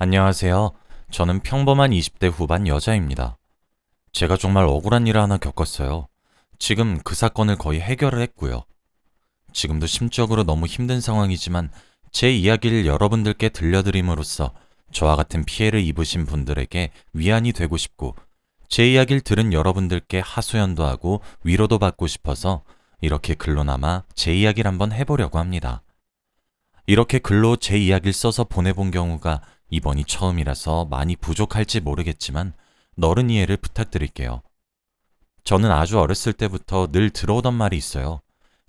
안녕하세요. 저는 평범한 20대 후반 여자입니다. 제가 정말 억울한 일을 하나 겪었어요. 지금 그 사건을 거의 해결을 했고요. 지금도 심적으로 너무 힘든 상황이지만 제 이야기를 여러분들께 들려드림으로써 저와 같은 피해를 입으신 분들에게 위안이 되고 싶고 제 이야기를 들은 여러분들께 하소연도 하고 위로도 받고 싶어서 이렇게 글로 남아 제 이야기를 한번 해보려고 합니다. 이렇게 글로 제 이야기를 써서 보내본 경우가 이번이 처음이라서 많이 부족할지 모르겠지만 너른 이해를 부탁드릴게요. 저는 아주 어렸을 때부터 늘 들어오던 말이 있어요.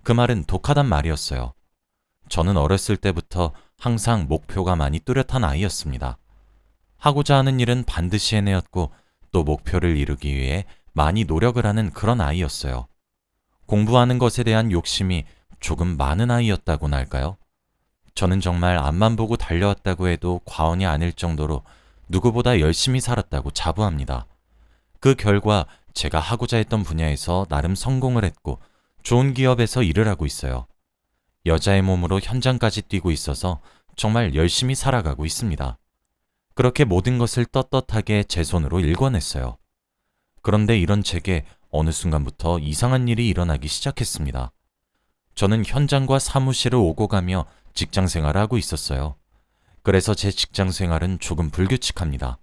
그 말은 독하단 말이었어요. 저는 어렸을 때부터 항상 목표가 많이 뚜렷한 아이였습니다. 하고자 하는 일은 반드시 해내었고 또 목표를 이루기 위해 많이 노력을 하는 그런 아이였어요. 공부하는 것에 대한 욕심이 조금 많은 아이였다고나 할까요? 저는 정말 앞만 보고 달려왔다고 해도 과언이 아닐 정도로 누구보다 열심히 살았다고 자부합니다. 그 결과 제가 하고자 했던 분야에서 나름 성공을 했고 좋은 기업에서 일을 하고 있어요. 여자의 몸으로 현장까지 뛰고 있어서 정말 열심히 살아가고 있습니다. 그렇게 모든 것을 떳떳하게 제 손으로 일궈냈어요. 그런데 이런 제게 어느 순간부터 이상한 일이 일어나기 시작했습니다. 저는 현장과 사무실을 오고 가며 직장 생활을 하고 있었어요. 그래서 제 직장 생활은 조금 불규칙합니다.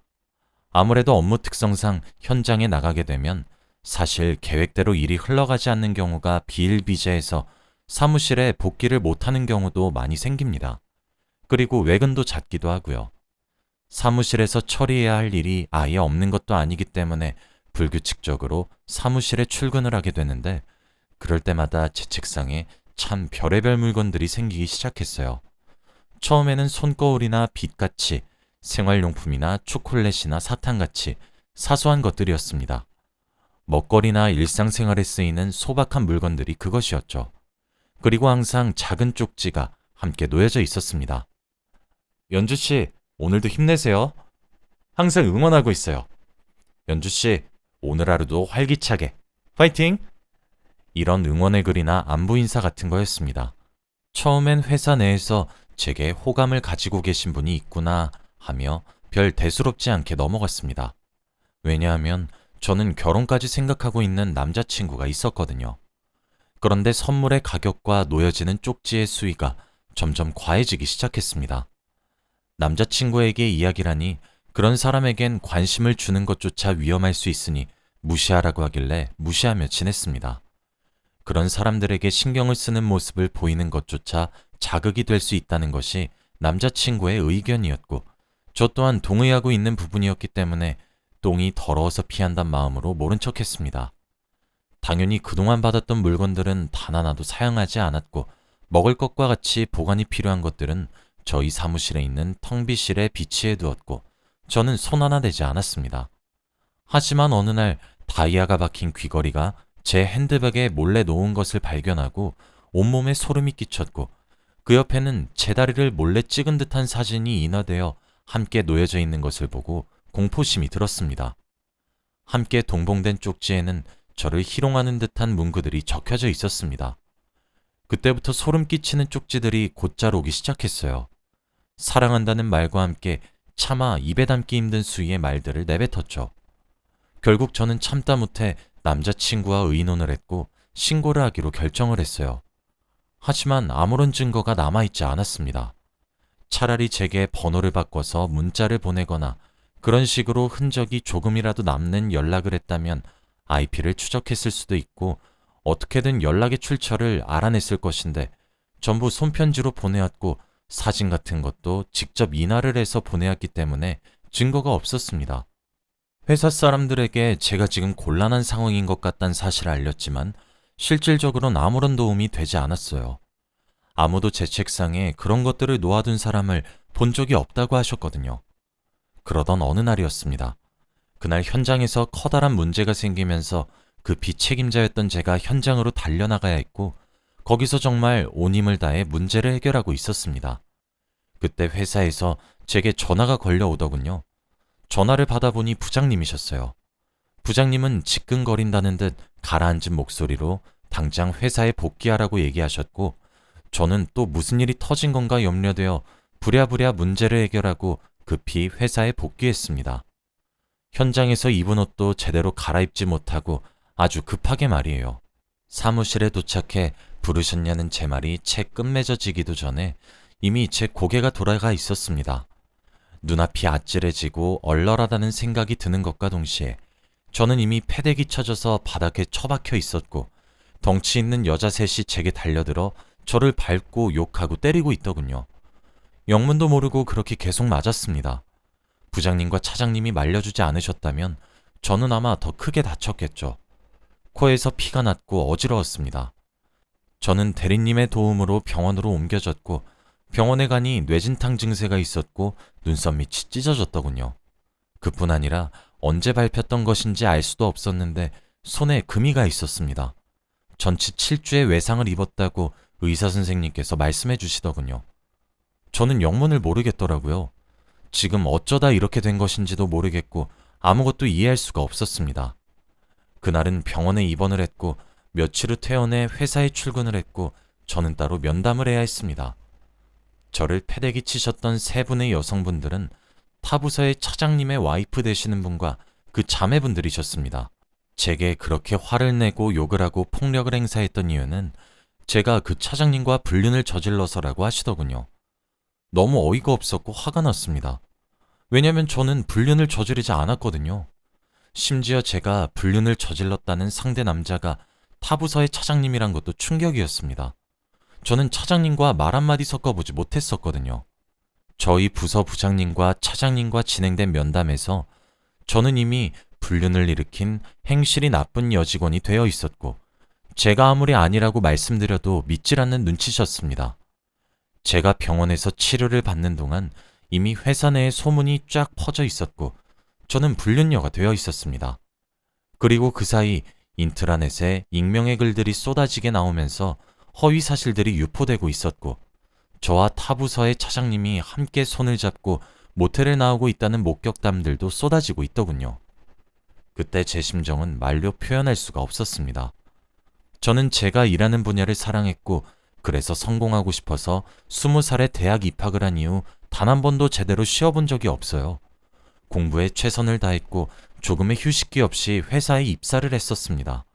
아무래도 업무 특성상 현장에 나가게 되면 사실 계획대로 일이 흘러가지 않는 경우가 비일비재해서 사무실에 복귀를 못하는 경우도 많이 생깁니다. 그리고 외근도 잦기도 하고요. 사무실에서 처리해야 할 일이 아예 없는 것도 아니기 때문에 불규칙적으로 사무실에 출근을 하게 되는데 그럴 때마다 제 책상에 참 별의별 물건들이 생기기 시작했어요. 처음에는 손거울이나 빗같이 생활용품이나 초콜릿이나 사탕같이 사소한 것들이었습니다. 먹거리나 일상생활에 쓰이는 소박한 물건들이 그것이었죠. 그리고 항상 작은 쪽지가 함께 놓여져 있었습니다. 연주 씨, 오늘도 힘내세요. 항상 응원하고 있어요. 연주 씨, 오늘 하루도 활기차게. 파이팅! 이런 응원의 글이나 안부 인사 같은 거였습니다. 처음엔 회사 내에서 제게 호감을 가지고 계신 분이 있구나 하며 별 대수롭지 않게 넘어갔습니다. 왜냐하면 저는 결혼까지 생각하고 있는 남자친구가 있었거든요. 그런데 선물의 가격과 놓여지는 쪽지의 수위가 점점 과해지기 시작했습니다. 남자친구에게 이야기라니 그런 사람에겐 관심을 주는 것조차 위험할 수 있으니 무시하라고 하길래 무시하며 지냈습니다. 그런 사람들에게 신경을 쓰는 모습을 보이는 것조차 자극이 될 수 있다는 것이 남자친구의 의견이었고 저 또한 동의하고 있는 부분이었기 때문에 똥이 더러워서 피한단 마음으로 모른 척 했습니다. 당연히 그동안 받았던 물건들은 단 하나도 사용하지 않았고 먹을 것과 같이 보관이 필요한 것들은 저희 사무실에 있는 텅비실에 비치해 두었고 저는 손 하나 대지 않았습니다. 하지만 어느 날 다이아가 박힌 귀걸이가 제 핸드백에 몰래 놓은 것을 발견하고 온몸에 소름이 끼쳤고 그 옆에는 제 다리를 몰래 찍은 듯한 사진이 인화되어 함께 놓여져 있는 것을 보고 공포심이 들었습니다. 함께 동봉된 쪽지에는 저를 희롱하는 듯한 문구들이 적혀져 있었습니다. 그때부터 소름 끼치는 쪽지들이 곧잘 오기 시작했어요. 사랑한다는 말과 함께 차마 입에 담기 힘든 수위의 말들을 내뱉었죠. 결국 저는 참다 못해 남자친구와 의논을 했고 신고를 하기로 결정을 했어요. 하지만 아무런 증거가 남아있지 않았습니다. 차라리 제게 번호를 바꿔서 문자를 보내거나 그런 식으로 흔적이 조금이라도 남는 연락을 했다면 IP를 추적했을 수도 있고 어떻게든 연락의 출처를 알아냈을 것인데 전부 손편지로 보내왔고 사진 같은 것도 직접 인화를 해서 보내왔기 때문에 증거가 없었습니다. 회사 사람들에게 제가 지금 곤란한 상황인 것 같다는 사실을 알렸지만 실질적으로는 아무런 도움이 되지 않았어요. 아무도 제 책상에 그런 것들을 놓아둔 사람을 본 적이 없다고 하셨거든요. 그러던 어느 날이었습니다. 그날 현장에서 커다란 문제가 생기면서 그 비책임자였던 제가 현장으로 달려나가야 했고 거기서 정말 온 힘을 다해 문제를 해결하고 있었습니다. 그때 회사에서 제게 전화가 걸려오더군요. 전화를 받아보니 부장님이셨어요. 부장님은 지끈거린다는 듯 가라앉은 목소리로 당장 회사에 복귀하라고 얘기하셨고 저는 또 무슨 일이 터진 건가 염려되어 부랴부랴 문제를 해결하고 급히 회사에 복귀했습니다. 현장에서 입은 옷도 제대로 갈아입지 못하고 아주 급하게 말이에요. 사무실에 도착해 부르셨냐는 제 말이 채 끝맺어지기도 전에 이미 제 고개가 돌아가 있었습니다. 눈앞이 아찔해지고 얼얼하다는 생각이 드는 것과 동시에 저는 이미 패대기 쳐져서 바닥에 처박혀 있었고 덩치 있는 여자 셋이 제게 달려들어 저를 밟고 욕하고 때리고 있더군요. 영문도 모르고 그렇게 계속 맞았습니다. 부장님과 차장님이 말려주지 않으셨다면 저는 아마 더 크게 다쳤겠죠. 코에서 피가 났고 어지러웠습니다. 저는 대리님의 도움으로 병원으로 옮겨졌고 병원에 가니 뇌진탕 증세가 있었고 눈썹 밑이 찢어졌더군요. 그뿐 아니라 언제 밟혔던 것인지 알 수도 없었는데 손에 금이가 있었습니다. 전치 7주의 외상을 입었다고 의사 선생님께서 말씀해 주시더군요. 저는 영문을 모르겠더라고요. 지금 어쩌다 이렇게 된 것인지도 모르겠고 아무것도 이해할 수가 없었습니다. 그날은 병원에 입원을 했고 며칠 후 퇴원해 회사에 출근을 했고 저는 따로 면담을 해야 했습니다. 저를 패대기 치셨던 세 분의 여성분들은 타부서의 차장님의 와이프 되시는 분과 그 자매분들이셨습니다. 제게 그렇게 화를 내고 욕을 하고 폭력을 행사했던 이유는 제가 그 차장님과 불륜을 저질러서라고 하시더군요. 너무 어이가 없었고 화가 났습니다. 왜냐면 저는 불륜을 저지르지 않았거든요. 심지어 제가 불륜을 저질렀다는 상대 남자가 타부서의 차장님이란 것도 충격이었습니다. 저는 차장님과 말 한마디 섞어보지 못했었거든요. 저희 부서 부장님과 차장님과 진행된 면담에서 저는 이미 불륜을 일으킨 행실이 나쁜 여직원이 되어 있었고, 제가 아무리 아니라고 말씀드려도 믿질 않는 눈치셨습니다. 제가 병원에서 치료를 받는 동안 이미 회사 내에 소문이 쫙 퍼져 있었고, 저는 불륜녀가 되어 있었습니다. 그리고 그 사이 인트라넷에 익명의 글들이 쏟아지게 나오면서 허위 사실들이 유포되고 있었고, 저와 타 부서의 차장님이 함께 손을 잡고 모텔에 나오고 있다는 목격담들도 쏟아지고 있더군요. 그때 제 심정은 말로 표현할 수가 없었습니다. 저는 제가 일하는 분야를 사랑했고, 그래서 성공하고 싶어서 스무 살에 대학 입학을 한 이후 단 한 번도 제대로 쉬어본 적이 없어요. 공부에 최선을 다했고 조금의 휴식기 없이 회사에 입사를 했었습니다.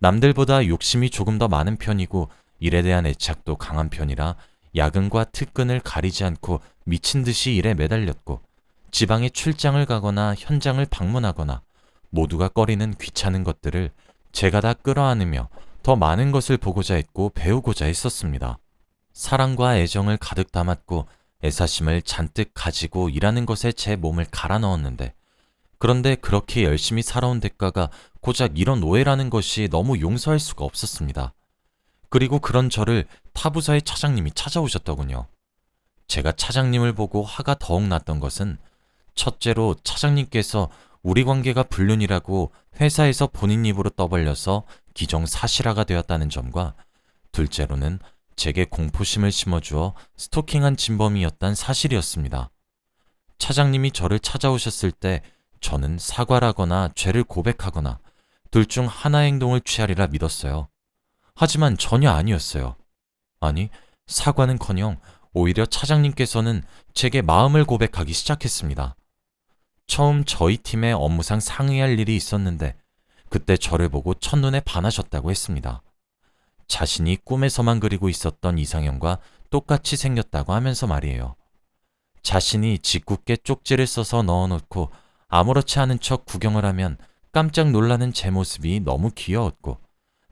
남들보다 욕심이 조금 더 많은 편이고 일에 대한 애착도 강한 편이라 야근과 특근을 가리지 않고 미친 듯이 일에 매달렸고 지방에 출장을 가거나 현장을 방문하거나 모두가 꺼리는 귀찮은 것들을 제가 다 끌어안으며 더 많은 것을 보고자 했고 배우고자 했었습니다. 사랑과 애정을 가득 담았고 애사심을 잔뜩 가지고 일하는 것에 제 몸을 갈아 넣었는데 그런데 그렇게 열심히 살아온 대가가 고작 이런 오해라는 것이 너무 용서할 수가 없었습니다. 그리고 그런 저를 타부서의 차장님이 찾아오셨더군요. 제가 차장님을 보고 화가 더욱 났던 것은 첫째로 차장님께서 우리 관계가 불륜이라고 회사에서 본인 입으로 떠벌려서 기정사실화가 되었다는 점과 둘째로는 제게 공포심을 심어주어 스토킹한 진범이었단 사실이었습니다. 차장님이 저를 찾아오셨을 때 저는 사과라거나 죄를 고백하거나 둘 중 하나의 행동을 취하리라 믿었어요. 하지만 전혀 아니었어요. 아니, 사과는커녕 오히려 차장님께서는 제게 마음을 고백하기 시작했습니다. 처음 저희 팀의 업무상 상의할 일이 있었는데 그때 저를 보고 첫눈에 반하셨다고 했습니다. 자신이 꿈에서만 그리고 있었던 이상형과 똑같이 생겼다고 하면서 말이에요. 자신이 짓궂게 쪽지를 써서 넣어놓고 아무렇지 않은 척 구경을 하면 깜짝 놀라는 제 모습이 너무 귀여웠고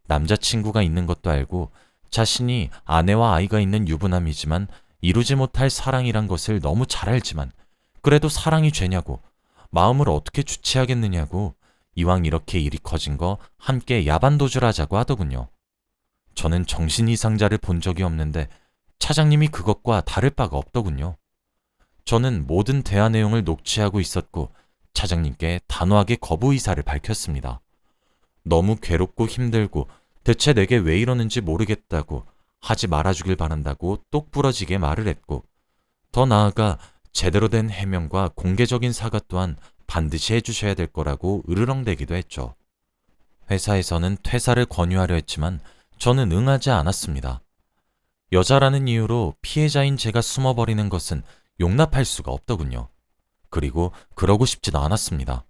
남자친구가 있는 것도 알고 자신이 아내와 아이가 있는 유부남이지만 이루지 못할 사랑이란 것을 너무 잘 알지만 그래도 사랑이 죄냐고 마음을 어떻게 주체하겠느냐고 이왕 이렇게 일이 커진 거 함께 야반도주를 하자고 하더군요. 저는 정신 이상자를 본 적이 없는데 차장님이 그것과 다를 바가 없더군요. 저는 모든 대화 내용을 녹취하고 있었고 차장님께 단호하게 거부 의사를 밝혔습니다. 너무 괴롭고 힘들고 대체 내게 왜 이러는지 모르겠다고 하지 말아주길 바란다고 똑부러지게 말을 했고 더 나아가 제대로 된 해명과 공개적인 사과 또한 반드시 해주셔야 될 거라고 으르렁대기도 했죠. 회사에서는 퇴사를 권유하려 했지만 저는 응하지 않았습니다. 여자라는 이유로 피해자인 제가 숨어버리는 것은 용납할 수가 없더군요. 그리고 그러고 싶지도 않았습니다.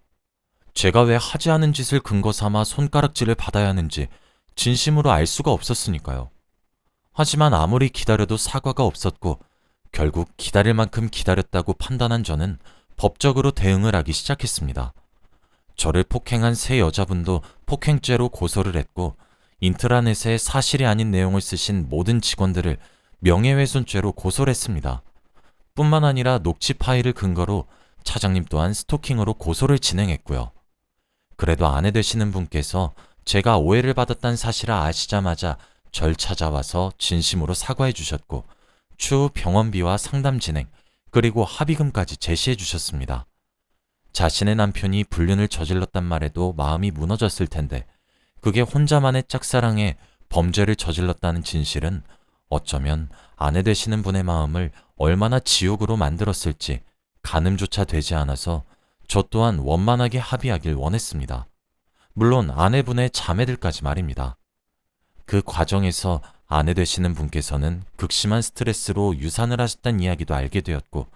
제가 왜 하지 않은 짓을 근거 삼아 손가락질을 받아야 하는지 진심으로 알 수가 없었으니까요. 하지만 아무리 기다려도 사과가 없었고 결국 기다릴 만큼 기다렸다고 판단한 저는 법적으로 대응을 하기 시작했습니다. 저를 폭행한 세 여자분도 폭행죄로 고소를 했고 인트라넷에 사실이 아닌 내용을 쓰신 모든 직원들을 명예훼손죄로 고소를 했습니다. 뿐만 아니라 녹취 파일을 근거로 차장님 또한 스토킹으로 고소를 진행했고요. 그래도 아내 되시는 분께서 제가 오해를 받았다는 사실을 아시자마자 절 찾아와서 진심으로 사과해 주셨고 추후 병원비와 상담 진행 그리고 합의금까지 제시해 주셨습니다. 자신의 남편이 불륜을 저질렀단 말에도 마음이 무너졌을 텐데 그게 혼자만의 짝사랑에 범죄를 저질렀다는 진실은 어쩌면 아내 되시는 분의 마음을 얼마나 지옥으로 만들었을지 가늠조차 되지 않아서 저 또한 원만하게 합의하길 원했습니다. 물론 아내분의 자매들까지 말입니다. 그 과정에서 아내 되시는 분께서는 극심한 스트레스로 유산을 하셨다는 이야기도 알게 되었고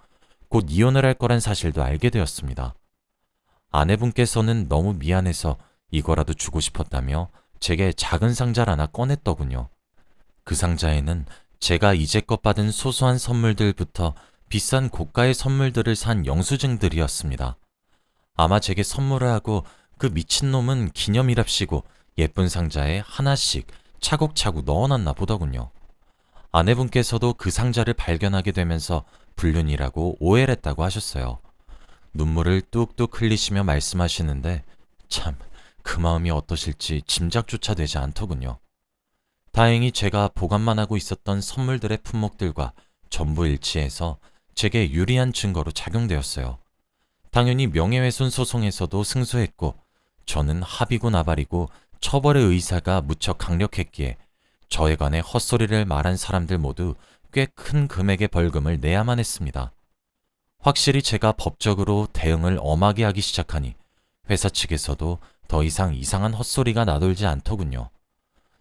곧 이혼을 할 거란 사실도 알게 되었습니다. 아내분께서는 너무 미안해서 이거라도 주고 싶었다며 제게 작은 상자를 하나 꺼냈더군요. 그 상자에는 제가 이제껏 받은 소소한 선물들부터 비싼 고가의 선물들을 산 영수증들이었습니다. 아마 제게 선물을 하고 그 미친놈은 기념이랍시고 예쁜 상자에 하나씩 차곡차곡 넣어놨나 보더군요. 아내분께서도 그 상자를 발견하게 되면서 불륜이라고 오해를 했다고 하셨어요. 눈물을 뚝뚝 흘리시며 말씀하시는데 참 그 마음이 어떠실지 짐작조차 되지 않더군요. 다행히 제가 보관만 하고 있었던 선물들의 품목들과 전부 일치해서 제게 유리한 증거로 작용되었어요. 당연히 명예훼손 소송에서도 승소했고 저는 합의고 나발이고 처벌의 의사가 무척 강력했기에 저에 관해 헛소리를 말한 사람들 모두 꽤 큰 금액의 벌금을 내야만 했습니다. 확실히 제가 법적으로 대응을 엄하게 하기 시작하니 회사 측에서도 더 이상 이상한 헛소리가 나돌지 않더군요.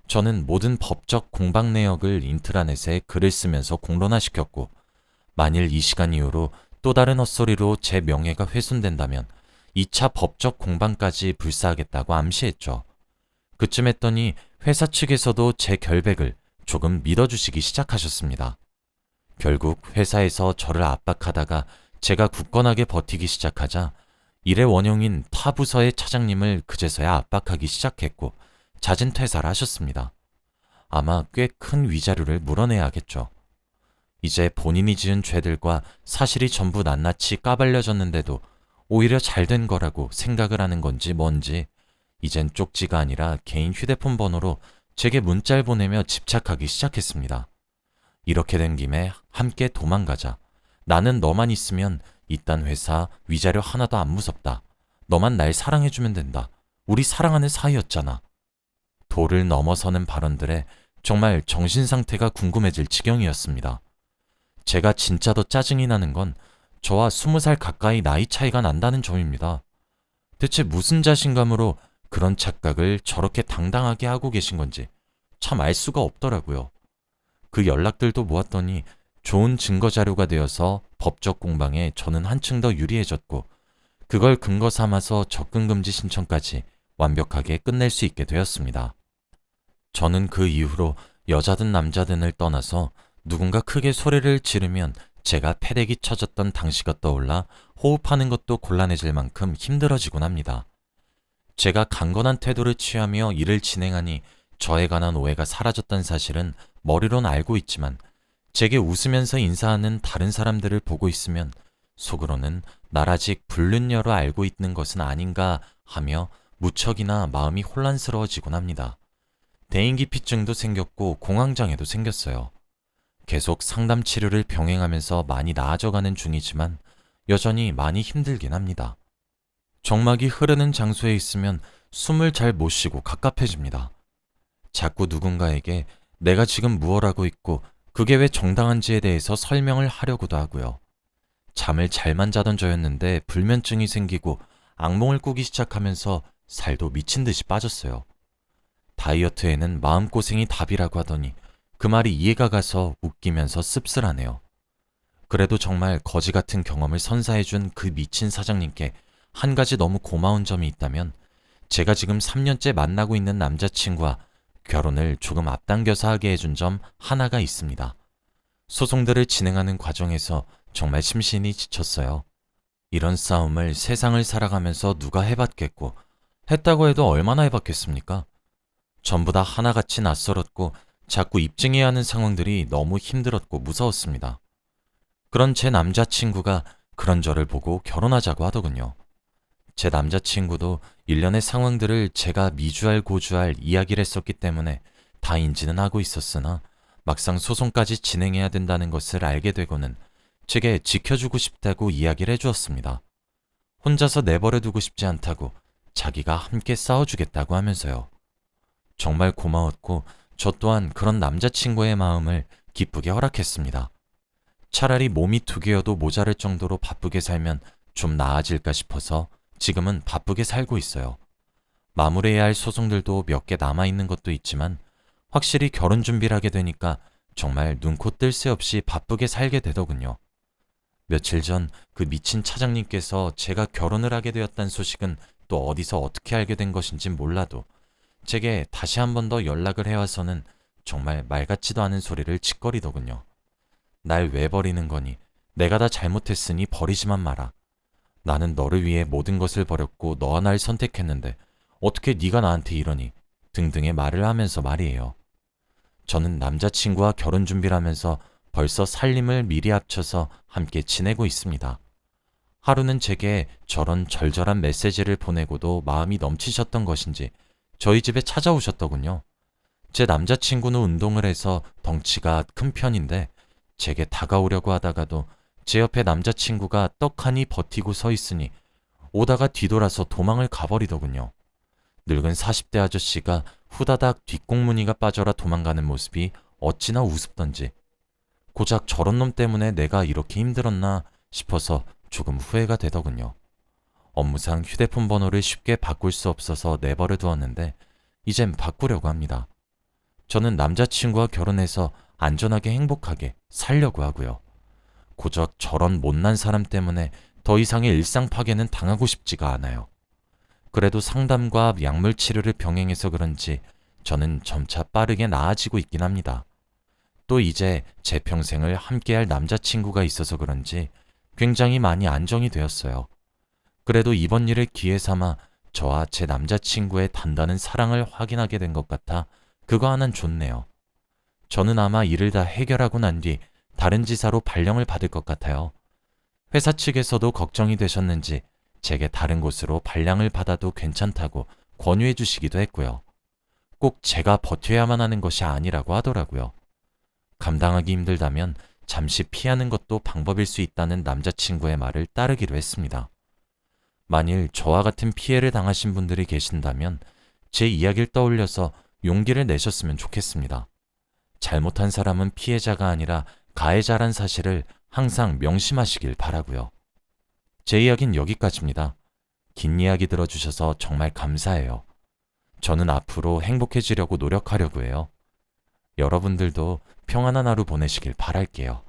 저는 모든 법적 공방 내역을 인트라넷에 글을 쓰면서 공론화시켰고 만일 이 시간 이후로 또 다른 헛소리로 제 명예가 훼손된다면 2차 법적 공방까지 불사하겠다고 암시했죠. 그쯤 했더니 회사 측에서도 제 결백을 조금 믿어주시기 시작하셨습니다. 결국 회사에서 저를 압박하다가 제가 굳건하게 버티기 시작하자 일의 원흉인 타 부서의 차장님을 그제서야 압박하기 시작했고 잦은 퇴사를 하셨습니다. 아마 꽤 큰 위자료를 물어내야겠죠. 이제 본인이 지은 죄들과 사실이 전부 낱낱이 까발려졌는데도 오히려 잘 된 거라고 생각을 하는 건지 뭔지 이젠 쪽지가 아니라 개인 휴대폰 번호로 제게 문자를 보내며 집착하기 시작했습니다. 이렇게 된 김에 함께 도망가자. 나는 너만 있으면 이딴 회사 위자료 하나도 안 무섭다. 너만 날 사랑해주면 된다. 우리 사랑하는 사이였잖아. 도를 넘어서는 발언들에 정말 정신 상태가 궁금해질 지경이었습니다. 제가 진짜 더 짜증이 나는 건 저와 스무 살 가까이 나이 차이가 난다는 점입니다. 대체 무슨 자신감으로 그런 착각을 저렇게 당당하게 하고 계신 건지 참 알 수가 없더라고요. 그 연락들도 모았더니 좋은 증거 자료가 되어서 법적 공방에 저는 한층 더 유리해졌고 그걸 근거 삼아서 접근 금지 신청까지 완벽하게 끝낼 수 있게 되었습니다. 저는 그 이후로 여자든 남자든을 떠나서 누군가 크게 소리를 지르면 제가 패대기 쳐졌던 당시가 떠올라 호흡하는 것도 곤란해질 만큼 힘들어지곤 합니다. 제가 강건한 태도를 취하며 일을 진행하니 저에 관한 오해가 사라졌던 사실은 머리론 알고 있지만 제게 웃으면서 인사하는 다른 사람들을 보고 있으면 속으로는 날 아직 불륜녀로 알고 있는 것은 아닌가 하며 무척이나 마음이 혼란스러워지곤 합니다. 대인기피증도 생겼고 공황장애도 생겼어요. 계속 상담 치료를 병행하면서 많이 나아져가는 중이지만 여전히 많이 힘들긴 합니다. 정막이 흐르는 장소에 있으면 숨을 잘 못 쉬고 갑갑해집니다. 자꾸 누군가에게 내가 지금 무엇 하고 있고 그게 왜 정당한지에 대해서 설명을 하려고도 하고요. 잠을 잘만 자던 저였는데 불면증이 생기고 악몽을 꾸기 시작하면서 살도 미친 듯이 빠졌어요. 다이어트에는 마음고생이 답이라고 하더니 그 말이 이해가 가서 웃기면서 씁쓸하네요. 그래도 정말 거지 같은 경험을 선사해준 그 미친 사장님께 한 가지 너무 고마운 점이 있다면 제가 지금 3년째 만나고 있는 남자친구와 결혼을 조금 앞당겨서 하게 해준 점 하나가 있습니다. 소송들을 진행하는 과정에서 정말 심신이 지쳤어요. 이런 싸움을 세상을 살아가면서 누가 해봤겠고, 했다고 해도 얼마나 해봤겠습니까? 전부 다 하나같이 낯설었고, 자꾸 입증해야 하는 상황들이 너무 힘들었고 무서웠습니다. 그런 제 남자친구가 그런 저를 보고 결혼하자고 하더군요. 제 남자친구도 일련의 상황들을 제가 미주알 고주알 이야기를 했었기 때문에 다 인지는 하고 있었으나 막상 소송까지 진행해야 된다는 것을 알게 되고는 제게 지켜주고 싶다고 이야기를 해주었습니다. 혼자서 내버려 두고 싶지 않다고 자기가 함께 싸워주겠다고 하면서요. 정말 고마웠고 저 또한 그런 남자친구의 마음을 기쁘게 허락했습니다. 차라리 몸이 두 개여도 모자랄 정도로 바쁘게 살면 좀 나아질까 싶어서 지금은 바쁘게 살고 있어요. 마무리해야 할 소송들도 몇 개 남아있는 것도 있지만 확실히 결혼 준비를 하게 되니까 정말 눈코 뜰 새 없이 바쁘게 살게 되더군요. 며칠 전 그 미친 차장님께서 제가 결혼을 하게 되었다는 소식은 또 어디서 어떻게 알게 된 것인진 몰라도 제게 다시 한 번 더 연락을 해와서는 정말 말 같지도 않은 소리를 짓거리더군요. 날 왜 버리는 거니? 내가 다 잘못했으니 버리지만 마라. 나는 너를 위해 모든 것을 버렸고 너와 날 선택했는데 어떻게 네가 나한테 이러니? 등등의 말을 하면서 말이에요. 저는 남자친구와 결혼 준비를 하면서 벌써 살림을 미리 합쳐서 함께 지내고 있습니다. 하루는 제게 저런 절절한 메시지를 보내고도 마음이 넘치셨던 것인지 저희 집에 찾아오셨더군요. 제 남자친구는 운동을 해서 덩치가 큰 편인데 제게 다가오려고 하다가도 제 옆에 남자친구가 떡하니 버티고 서 있으니 오다가 뒤돌아서 도망을 가버리더군요. 늙은 40대 아저씨가 후다닥 뒷공무니가 빠져라 도망가는 모습이 어찌나 우습던지 고작 저런 놈 때문에 내가 이렇게 힘들었나 싶어서 조금 후회가 되더군요. 업무상 휴대폰 번호를 쉽게 바꿀 수 없어서 내버려 두었는데 이젠 바꾸려고 합니다. 저는 남자친구와 결혼해서 안전하게 행복하게 살려고 하고요. 고작 저런 못난 사람 때문에 더 이상의 일상 파괴는 당하고 싶지가 않아요. 그래도 상담과 약물 치료를 병행해서 그런지 저는 점차 빠르게 나아지고 있긴 합니다. 또 이제 제 평생을 함께할 남자친구가 있어서 그런지 굉장히 많이 안정이 되었어요. 그래도 이번 일을 기회 삼아 저와 제 남자친구의 단단한 사랑을 확인하게 된 것 같아 그거 하나는 좋네요. 저는 아마 일을 다 해결하고 난 뒤 다른 지사로 발령을 받을 것 같아요. 회사 측에서도 걱정이 되셨는지 제게 다른 곳으로 발령을 받아도 괜찮다고 권유해 주시기도 했고요. 꼭 제가 버텨야만 하는 것이 아니라고 하더라고요. 감당하기 힘들다면 잠시 피하는 것도 방법일 수 있다는 남자친구의 말을 따르기로 했습니다. 만일 저와 같은 피해를 당하신 분들이 계신다면 제 이야기를 떠올려서 용기를 내셨으면 좋겠습니다. 잘못한 사람은 피해자가 아니라 가해자란 사실을 항상 명심하시길 바라고요. 제 이야기는 여기까지입니다. 긴 이야기 들어주셔서 정말 감사해요. 저는 앞으로 행복해지려고 노력하려고 해요. 여러분들도 평안한 하루 보내시길 바랄게요.